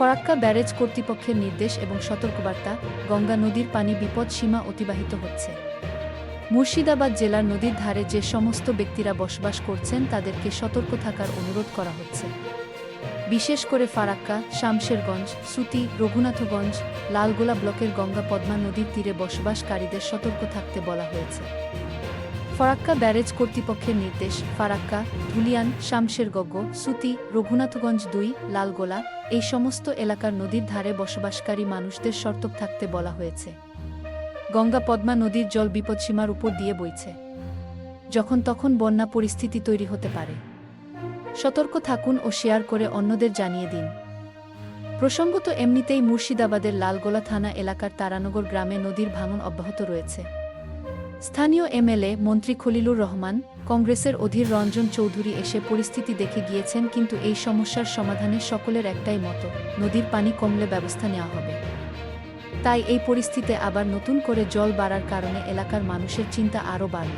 Farakka barrage কর্তৃপক্ষের নির্দেশ এবং সতর্কবার্তা গঙ্গা নদীর পানি বিপদ সীমা অতিবাহিত হচ্ছে। মুর্শিদাবাদ জেলার নদীর ধারে যে সমস্ত ব্যক্তিরা বসবাস করছেন তাদেরকে সতর্ক থাকার অনুরোধ করা হচ্ছে। বিশেষ করে ফারাক্কা, শামশেরগঞ্জ, সুতি, রঘুনাথগঞ্জ, লালগোলা ব্লকের গঙ্গা পদ্মা নদীর তীরে বসবাসকারীদের সতর্ক থাকতে বলা হয়েছে। ফরাক্কা ব্যারেজ কর্তৃপক্ষের নির্দেশ। ফারাক্কা, ধুলিয়ান শামশেরগজ্ঞ সুতি, রঘুনাথগঞ্জ দুই, লালগোলা, এই সমস্ত এলাকার নদীর ধারে বসবাসকারী মানুষদের সতর্ক থাকতে বলা হয়েছে। গঙ্গা পদ্মা নদীর জল বিপদসীমার উপর দিয়ে বইছে। যখন তখন বন্যা পরিস্থিতি তৈরি হতে পারে। সতর্ক থাকুন ও শেয়ার করে অন্যদের জানিয়ে দিন। প্রসঙ্গত, এমনিতেই মুর্শিদাবাদের লালগোলা থানা এলাকার তারানগর গ্রামে নদীর ভাঙন অব্যাহত রয়েছে। স্থানীয় এমএলএ মন্ত্রী খলিলুর রহমান, কংগ্রেসের অধীর রঞ্জন চৌধুরী এসে পরিস্থিতি দেখে গিয়েছেন কিন্তু এই সমস্যার সমাধানে সকলের একটাই মতো, নদীর পানি কমলে ব্যবস্থা নেওয়া হবে। তাই এই পরিস্থিতিতে আবার নতুন করে জল বাড়ার কারণে এলাকার মানুষের চিন্তা আরও বাড়ল।